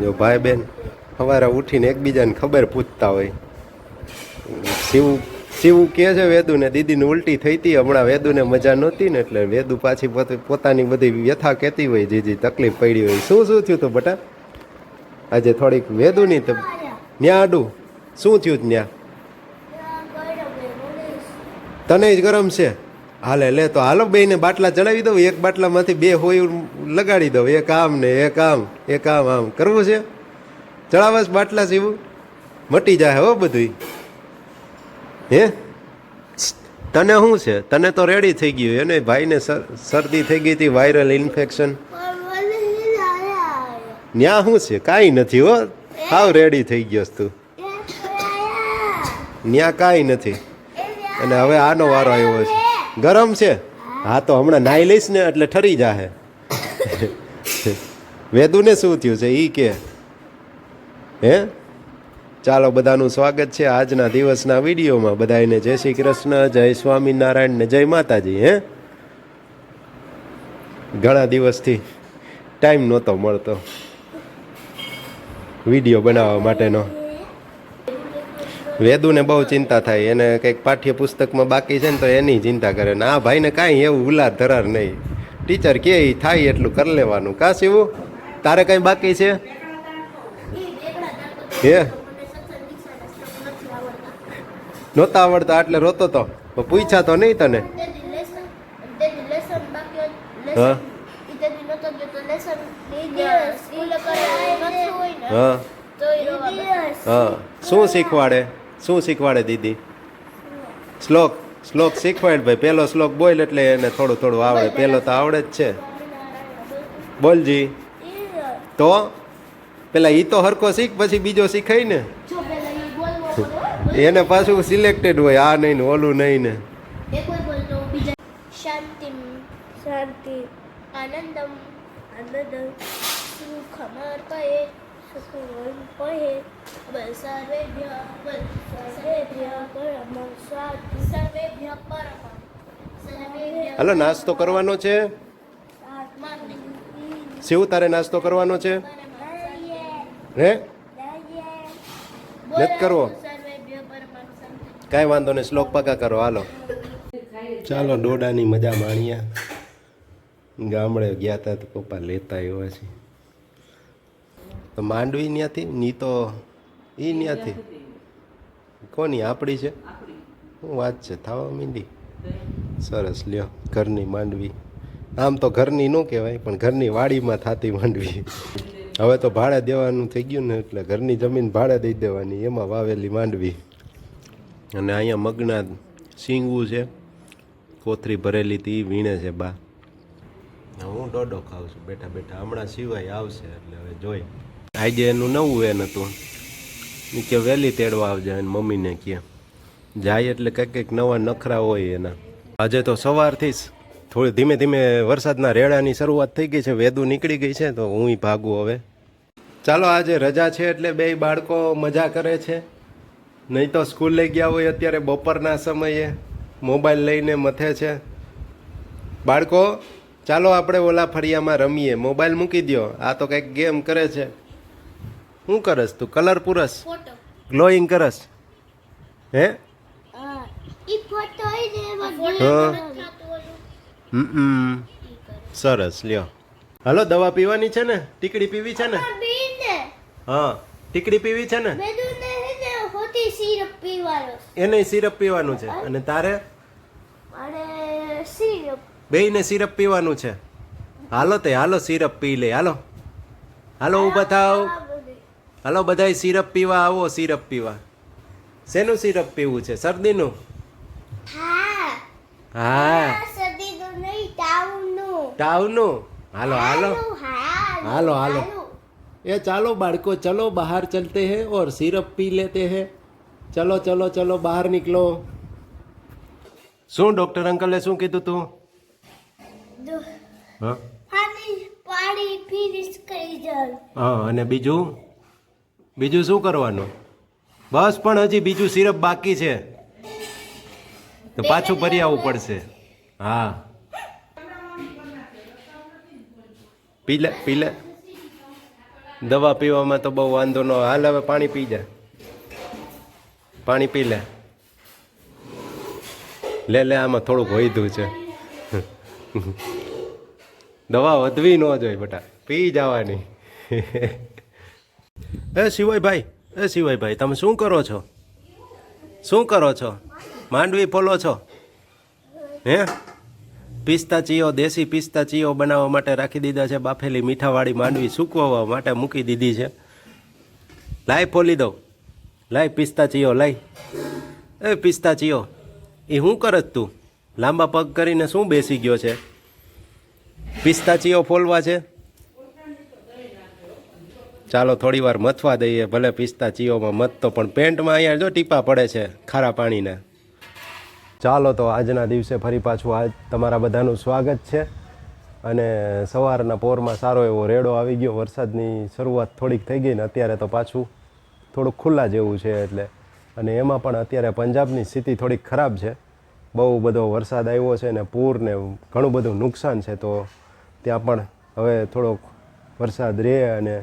જો ભાઈ બહેન સવારે ઉઠીને એકબીજાને ખબર પૂછતા હોય. શિવ શિવ કહે છે વેદુને, દીદીને ઉલટી થઈ હતી, હમણાં વેદુને મજા નહોતી ને એટલે વેદુ પાછી પોતે, પોતાની બધી વ્યથા કહેતી હોય, જે જે તકલીફ પડી હોય. શું શું થયું હતું બટા? આજે થોડીક વેદુની તો ન્યા આડું. શું થયું ન્યા? તને જ ગરમ છે. હાલે, લે તો હાલો બેને બાટલા ચડાવી દઉં. એક બાટલામાંથી બે હોય લગાડી દઉં. એક આમ ને એક આમ એક આમ આમ. કરવું છે? ચડાવસ બાટલા સીવું મટી જાય હો બધું હે? તને શું છે? તને તો રેડી થઈ ગયું. એને ભાઈને શર- શરદી થઈ ગઈ હતી વાયરલ ઇન્ફેક્શન ન્યા શું છે? કાંઈ નથી હો. હાવ રેડી થઈ ગયો તું. ન્યા કાંઈ નથી. અને હવે આનો વારો આવ્યો છે. ગરમ છે? હા, તો હમણાં નાઈ લઈશ ને એટલે ઠરી જાહે. વેદુને શું થયું છે? એ કે, હે? ચાલો, બધાનું સ્વાગત છે આજના દિવસના વિડીયોમાં. બધાને જય શ્રી કૃષ્ણ, જય સ્વામિનારાયણ ને જય માતાજી, હે? ઘણા દિવસથી ટાઈમ નહોતો મળતો વીડિયો બનાવવા માટેનો. વેદુને બહુ ચિંતા થાય એને કંઈક પાઠ્યપુસ્તકમાં બાકી છે ને તો એની ચિંતા કરે ને આ ભાઈને કાંઈ એવું ઉલાર ધરાર નહીં. ટીચર કે થાય એટલું કરી લેવાનું. કા શિવું? તારે કંઈ બાકી છે? હે? નહોતા આવડતા એટલે રોતો તો. પૂછ્યા તો નહીં તને. હા. હા. હા. શું શીખવાડે? શું શીખવાડે દીદી? શ્લોક. શ્લોક શીખવાડ ભાઈ. પહેલો શ્લોક બોલ એટલે એને થોડું થોડું આવડે. પહેલો તો આવડે જ છે. બોલજી. તો? પેલા ઈ તો હરકો શીખ પછી બીજો શીખાય ને? એને પાછું સિલેક્ટેડ હોય આ નહીં ને ઓલું નહીં ને. શાંતિ શાંતિ. આનંદમ આનંદ સુખમર્પયે સર્વેભ્ય હાલો, નાસ્તો કરવાનો છે? શિવ તારે નાસ્તો કરવાનો છે? હે? નથી કરવો? કાંઈ વાંધો નહીં, શ્લોક પાકા કરો, હાલો. ચાલો, ડોડાની મજા માણ્યા ગામડે ગયા હતા તો પપ્પા લેતા આવ્યા છે. તો માંડવી ત્યાંથી ની તો એ ત્યાંથી કોની? આપણી છે? શું વાત છે? થવા મીંડી. સરસ, લ્યો, ઘરની માંડવી. આમ તો ઘરની ન કહેવાય, પણ ઘરની વાડીમાં થતી માંડવી. હવે તો ભાડે દેવાનું થઈ ગયું ને, એટલે ઘરની જમીન ભાડે દઈ દેવાની, એમાં વાવેલી માંડવી. અને અહીંયા મગના સિંગવું છે, કોથરી ભરેલી હતી વીણે છે બા. હું ડોડો ખાઉં છું, બેઠા બેઠા. હમણાં સિવાય આવશે, એટલે હવે જોઈ. આજે એનું નવું એન હતું. ઈ કે વહેલી તેડવા આવજે એને મમ્મીને કહે જાય એટલે કંઈક કંઈક નવા નખરા હોય એના. આજે તો સવારથી જ થોડી ધીમે ધીમે વરસાદના રેડાની શરૂઆત થઈ ગઈ છે, વેદુ નીકળી ગઈ છે, તો હું ભાગું હવે. ચાલો, આજે રજા છે એટલે બે બાળકો મજા કરે છે. નહીં તો સ્કૂલ લઈ ગયા હોય અત્યારે બપોરના સમયે. મોબાઈલ લઈને મથે છે. બાળકો, ચાલો આપણે ઓલા ફળિયામાં રમીએ. મોબાઈલ મૂકી દ્યો. આ તો કંઈક ગેમ કરે છે. શું કરસ તું? કલર પૂરસ? ગ્લોઈંગ કરસ? હે? સરસ લ્યો. હાલો દવા પીવાની છે ને? ટીકડી પીવી છે ને? હા. ટીકડી પીવી છે ને? એને સિરપ પીવાનું છે. અને તારે? બેયને સિરપ પીવાનું છે. હાલો તે હાલો સિરપ પી લે. હાલો. હાલો ઊભા થાવ. હલો બધાય સિરપ પીવા આવો સિરપ પીવા. શેનું સિરપ પીવું છે? શરદીનું? હા. ટાવનું હાલો હાલો. હાલો હાલો એ ચાલો બાળકો ચલો બહાર ચલતે હે ઓર સિરપ પી લેતે હે. ચલો ચલો ચલો બહાર નીકળો. શું ડોક્ટર અંકલે શું કીધું તું? હા અને બીજું? બીજું શું કરવાનું? બસ પણ હજી બીજું સિરપ બાકી છે. તો પાછું ભરી આવવું પડશે. હા. પીલે પીલે. દવા પીવામાં તો બહુ વાંધો ન હાલ હવે પાણી પી જા. પાણી પી લે. લે લે આમાં થોડુંક વધ્યું છે. દવા વધવી ન જોઈએ બેટા. પી જવાની. એ શિવાયભાઈ એ શિવાયભાઈ, તમે શું કરો છો? શું કરો છો? માંડવી ફોલો છો? હે? પિસ્તા ચીયો, દેશી પિસ્તા ચીયો બનાવવા માટે રાખી દીધા છે. બાફેલી મીઠાવાળી માંડવી સૂકવવા માટે મૂકી દીધી છે. લાય ફોલી દઉં. લાય પિસ્તા ચીયો લાય એ પિસ્તા ચીયો, એ શું કરત તું? લાંબા પગ કરીને શું બેસી ગયો છે? પિસ્તા ચીયો ફોલવા છે? ચાલો થોડી વાર મથવા દઈએ, ભલે પિસ્તા ચીઓમાં મથતો પણ પેન્ટમાં અહીંયા જો ટીપા પડે છે, ખારા પાણીના. ચાલો તો આજના દિવસે ફરી પાછું આજ તમારા બધાનું સ્વાગત છે. અને સવારના પોરમાં સારો એવો રેડો આવી ગયો, વરસાદની શરૂઆત થોડીક થઈ ગઈ ને અત્યારે તો પાછું થોડુંક ખુલ્લા જેવું છે એટલે. અને એમાં પણ અત્યારે પંજાબની સ્થિતિ થોડીક ખરાબ છે. બહુ બધો વરસાદ આવ્યો છે ને પૂર ને ઘણું બધું નુકસાન છે, તો ત્યાં પણ હવે થોડોક વરસાદ રહે અને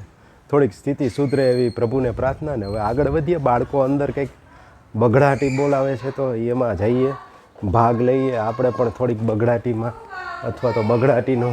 થોડીક સ્થિતિ સુધરે એવી પ્રભુને પ્રાર્થના ને હવે આગળ વધીએ. બાળકો અંદર કંઈક બગડાટી બોલાવે છે તો એમાં જઈએ, ભાગ લઈએ. આપણે પણ થોડીક બગડાટીમાં અથવા તો બગડાટીનો